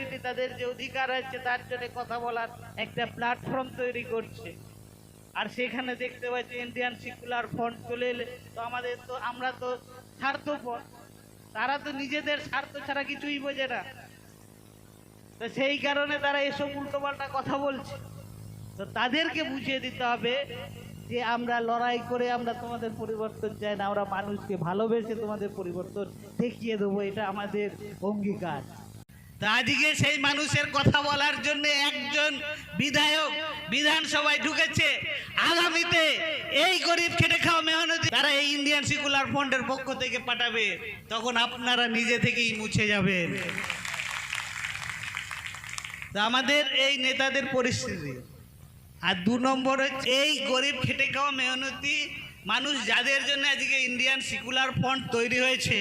Identity তাদের যে অধিকার আছে, তার জন্য কথা বলার একটা প্ল্যাটফর্ম তৈরি করছে। আর সেখানে দেখতে পাচ্ছি ইন্ডিয়ান সেকুলার ফ্রন্ট চলে এলে তো আমাদের তো, আমরা তো স্বার্থপর। তারা তো নিজেদের স্বার্থ ছাড়া কিছুই বোঝে না। তো সেই কারণে তারা এসব উল্টোপাল্টা কথা বলছে। তো তাদেরকে বুঝিয়ে দিতে হবে যে আমরা লড়াই করে আমরা তোমাদের পরিবর্তন চাই না, আমরা মানুষকে ভালোবেসে তোমাদের পরিবর্তন দেখিয়ে দেবো। এটা আমাদের অঙ্গীকার। তা আজকে সেই মানুষের কথা বলার জন্য একজন বিধায়ক বিধানসভায় ঢুকেছে। আগামীতে এই গরিব খেটে খাওয়া মেহনতি তারা এই ইন্ডিয়ান সেকুলার ফন্ডের পক্ষ থেকে পাঠাবে। তখন আপনারা নিজে থেকেই মুছে যাবেন। আমাদের এই নেতাদের পরিস্থিতি। আর দু নম্বর হচ্ছে এই গরিব খেটে খাওয়া মেহনতি মানুষ যাদের জন্য আজকে ইন্ডিয়ান সেকুলার ফ্রন্ট তৈরি হয়েছে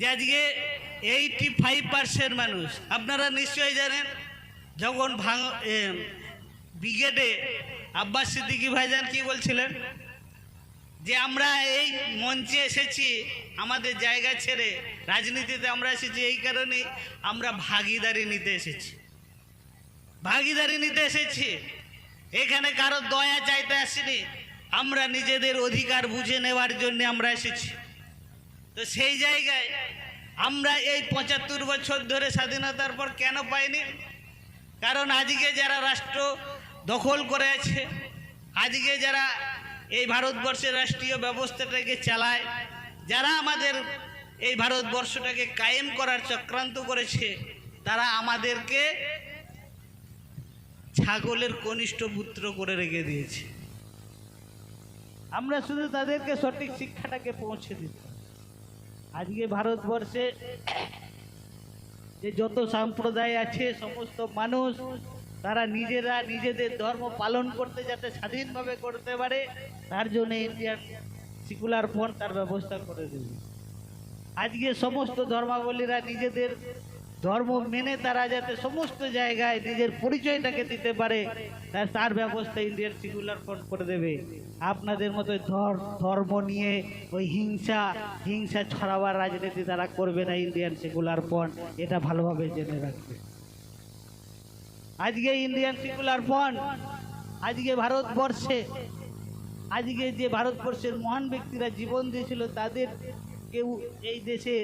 যে আজকে এইটি ফাইভ পার্সেন্ট মানুষ, আপনারা নিশ্চয়ই জানেন, যখন ভাঙ ব্রিগেডে আব্বাস সিদ্দিকি ভাইজান কি বলছিলেন? যে আমরা এই মঞ্চে এসেছি, আমাদের জায়গা ছেড়ে রাজনীতিতে আমরা এসেছি, এই কারণেই আমরা ভাগিদারি নিতে এসেছি। ভাগিদারি নিতে এসেছি। এখানে কারও দয়া চাইতে আসিনি। আমরা নিজেদের অধিকার বুঝে নেওয়ার জন্য আমরা এসেছি। তো সেই জায়গায় আমরা এই পঁচাত্তর বছর ধরে স্বাধীনতার পর কেন পাইনি কারণ আজকে যারা রাষ্ট্র দখল করে আছে আজকে যারা এই ভারতবর্ষের রাষ্ট্রীয় ব্যবস্থাটাকে চালায়, যারা আমাদের এই ভারতবর্ষটাকে কায়েম করার চক্রান্ত করেছে, তারা আমাদেরকে ছাগলের কনিষ্ঠ পুত্র করে রেখে দিয়েছে আমরা শুধু তাদেরকে সঠিক শিক্ষাটাকে পৌঁছে দিতে। আজকে ভারতবর্ষে যে যত সম্প্রদায় আছে, সমস্ত মানুষ, তারা নিজেরা নিজেদের ধর্ম পালন করতে যাতে স্বাধীনভাবে করতে পারে, তার জন্য ইন্ডিয়ান সিকুলার ফোন তার ব্যবস্থা করে দেবে। আজকে সমস্ত ধর্মাবলীরা নিজেদের ধর্ম মেনে তারা যাতে সমস্ত জায়গায় নিজের পরিচয়টাকে দিতে পারে, তার ব্যবস্থা ইন্ডিয়ান সিকুলার ফ্রন্ট করে দেবে। আপনাদের মতো ধর- ধর্ম নিয়ে ওই হিংসা হিংসা ছড়াবার রাজনীতি তারা করবে না ইন্ডিয়ান সিকুলার ফ্রন্ট এটা ভালোভাবে জেনে রাখবে। আজকে ইন্ডিয়ান সিকুলার ফ্রন্ট আজকে ভারতবর্ষে, আজকে যে ভারতবর্ষের মহান ব্যক্তিরা জীবন দিয়েছিল, তাদের কেউ এই দেশে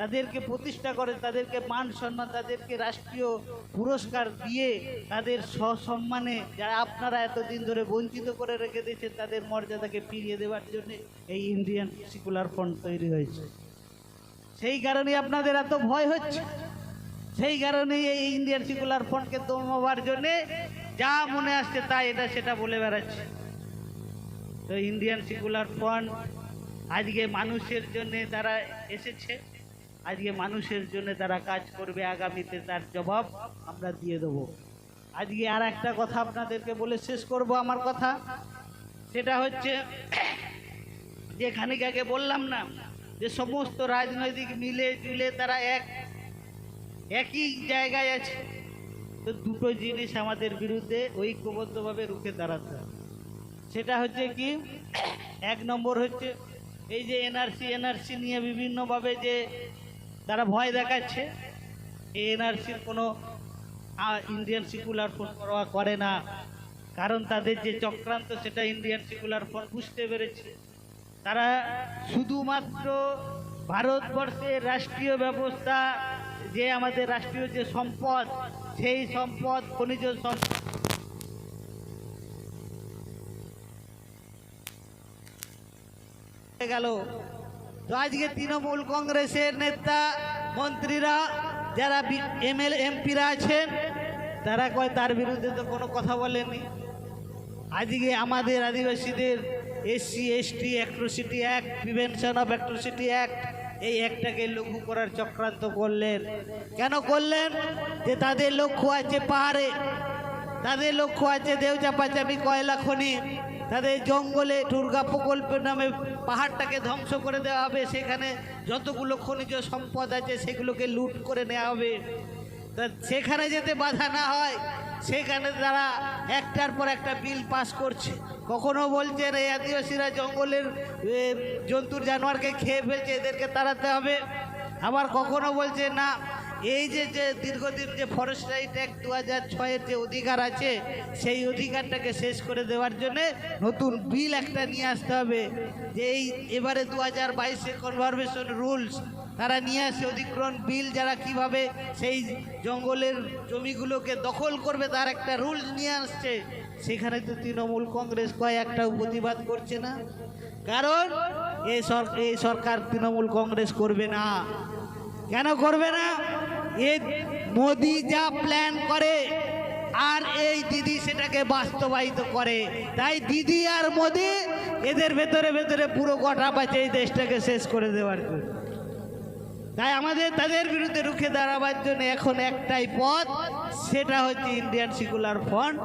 তাদেরকে প্রতিষ্ঠা করে, তাদেরকে মান সম্মান, তাদেরকে রাষ্ট্রীয় পুরস্কার দিয়ে তাদের সসম্মানে যারা আপনারা এতদিন ধরে বঞ্চিত করে রেখে দিয়েছেন, তাদের মর্যাদাকে ফিরিয়ে দেওয়ার জন্য এই ইন্ডিয়ান সিকুলার ফ্রন্ট তৈরি হয়েছে। সেই কারণে আপনাদের এত ভয় হচ্ছে। সেই কারণেই এই ইন্ডিয়ান সেকুলার ফ্রন্টকে দমাবার জন্যে যা মনে আসছে তা এটা সেটা বলে বেড়াচ্ছে। তো ইন্ডিয়ান সিকুলার ফ্রন্ট আজকে মানুষের জন্য তারা এসেছে। আজকে মানুষের জন্য তারা কাজ করবে, আগামীতে তার জবাব আমরা দিয়ে দেবো। আজকে আর একটা কথা আপনাদেরকে বলে শেষ করব আমার কথা। সেটা হচ্ছে, যে খানিক আগে বললাম না, যে সমস্ত রাজনৈতিক মিলে জুলে তারা এক, একই জায়গায় আছে। তো দুটো জিনিস আমাদের বিরুদ্ধে ঐক্যবদ্ধভাবে রুখে দাঁড়াতে হবে। সেটা হচ্ছে কি, এক নম্বর হচ্ছে এই যে এনআরসি এনআরসি নিয়ে বিভিন্নভাবে যে তারা ভয় দেখাচ্ছে, এই এনআরসির কোনো ইন্ডিয়ান সিকুলার ফোন পরোয়া করে না। কারণ তাদের যে চক্রান্ত, সেটা ইন্ডিয়ান সিকুলার ফোন বুঝতে পেরেছে। তারা শুধুমাত্র ভারতবর্ষের রাষ্ট্রীয় ব্যবস্থা, যে আমাদের রাষ্ট্রীয় যে সম্পদ, সেই সম্পদ, খনিজ সম্পদ গেল। আজকে তৃণমূল কংগ্রেসের নেতা, মন্ত্রীরা, যারা এমএল, এমপিরা আছেন, তারা কয় তার বিরুদ্ধে তো কোনো কথা বলেনি আজকে আমাদের আদিবাসীদের SC ST atrocity act prevention of atrocity act এই একটাকে লঘু করার চক্রান্ত করলেন। কেন করলেন? যে তাদের লক্ষ্য আছে পাহাড়ে। তাদের লক্ষ্য আছে দেউচাপাচামি কয়লা খনি। তাদের জঙ্গলে দুর্গা প্রকল্প নামে পাহাড়টাকে ধ্বংস করে দেওয়া হবে। সেখানে যতগুলো খনিজ সম্পদ আছে, সেগুলোকে লুট করে নেওয়া হবে। তা সেখানে যাতে বাধা না হয়। সেখানে তারা একটার পর একটা বিল পাস করছে। কখনো বলছেন এই আদিবাসীরা জঙ্গলের জন্তুর জানোয়ারকে খেয়ে ফেলছে, এদেরকে তাড়াতে হবে। আবার কখনো বলছে না এই যে যে দীর্ঘদিন যে ফরেস্ট রাইট অ্যাক্ট দু হাজার ছয়ের যে অধিকার আছে, সেই অধিকারটাকে শেষ করে দেওয়ার জন্য নতুন বিল একটা নিয়ে আসতে হবে। যে এই এবারে দু হাজার বাইশে কনভারভেশন রুলস তারা নিয়ে আসে অধিগ্রহণ বিল যারা কীভাবে সেই জঙ্গলের জমিগুলোকে দখল করবে, তার একটা রুলস নিয়ে আসছে। সেখানে তো তৃণমূল কংগ্রেস কয় একটাও প্রতিবাদ করছে না। কারণ এই সরকার তৃণমূল কংগ্রেস করবে না। কেন করবে না? এ মোদি যা প্ল্যান করে, আর এই দিদি সেটাকে বাস্তবায়িত করে। তাই দিদি আর মোদি এদের ভেতরে ভেতরে পুরো গোটা পাচ্ছে এই দেশটাকে শেষ করে দেওয়ার জন্য। তাই আমাদের, তাদের বিরুদ্ধে রুখে দাঁড়াবার জন্য এখন একটাই পথ, সেটা হচ্ছে ইন্ডিয়ান সিকুলার ফ্রন্ট